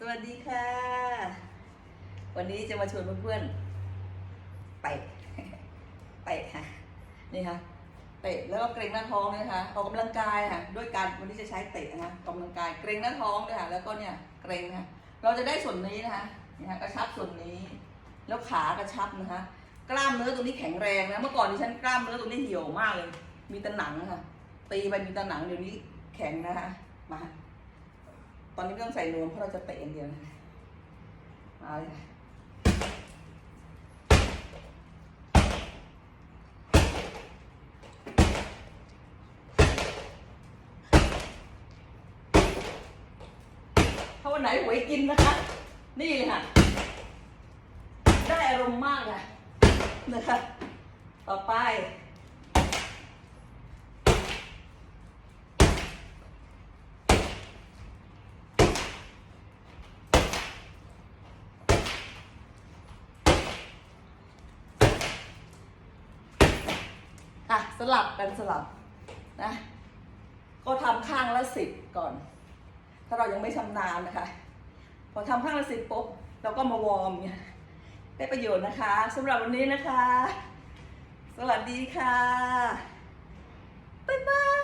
สวัสดีค่ะ วันนี้จะมาชวนเพื่อนๆ ไป ไปค่ะ นี่ค่ะ เตะแล้วก็เกรงหน้าท้องด้วยนะคะออกกำลังกายค่ะ ด้วยการวันนี้จะใช้เตะนะคะออกกำลังกาย เกรงหน้าท้องด้วยค่ะ แล้วก็เนี่ยเกรงนะคะเราจะได้ส่วนนี้นะคะนี่ค่ะกระชับส่วนนี้ แล้วขากระชับนะคะ กล้ามเนื้อตรงนี้แข็งแรงนะ เมื่อก่อนดิฉันกล้ามเนื้อตรงนี้เหี่ยวมากเลย มีแต่หนังค่ะ ตีไปมีแต่หนังเดี๋ยวนี้แข็งนะคะ มา ตอนนี้ไม่ต้องใส่นวมเพราะเราจะเตะอย่างเดียวนะมาเลยถ้าวันไหนหวยกินนะคะ นี่เลยค่ะ ได้อารมณ์มากค่ะนะคะ ต่อไปะสลับกันสลับนะ ก็ทำข้างละสิบก่อน ถ้าเรายังไม่ชำนาญนะคะ พอทำข้างละสิบปุ๊บเราก็มาวอร์มเนี่ยได้ประโยชน์นะคะสำหรับวันนี้นะคะ สวัสดีค่ะ บ๊ายบาย